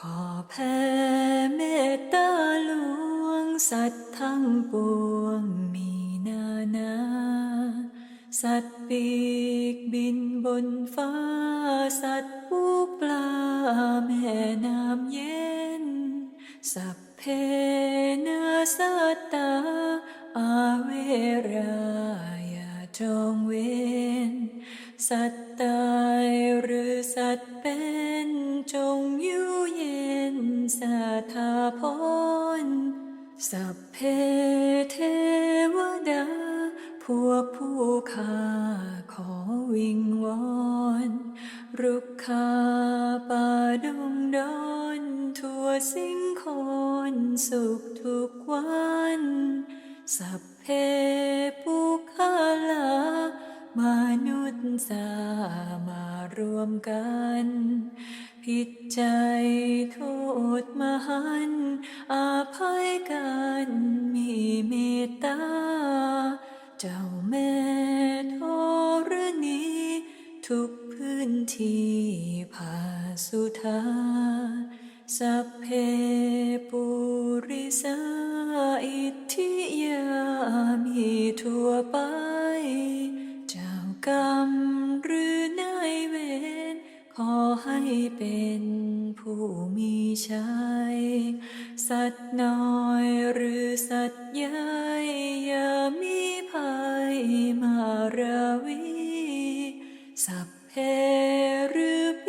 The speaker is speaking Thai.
ขอแผ่เมตตาหลวง สัตว์ทั้งปวงมีนานา สัตว์ปีกบินบนฟ้า สัตว์ปูปลาแม่น้ำเย็น สัพเพนาสัตตา อาเวรายาจองเวน สัตว์ตายหรือสัตว์เป็น สัพเพเทวดา พวกผู้ข้าขอวิงวอนรุกขาป่าดงดอนทั่วสิ่งคนสุขทุกวัน สัพเพปุคาลามนุษย์สามารวมกัน ผิดใจโทษมหันต์ อาภัยกันมีเมตตา เจ้าแม่ธรณีทุกพื้นที่ผาสุธาสัพเพปุริสาอิทธิยามีทั่วไป เจ้ากรรมหรือนายเวรขอให้เป็นผู้มีชัย สัตว์น้อยหรือสัตว์ใหญ่อย่ามีภัยมาราวี สัพเพหรือป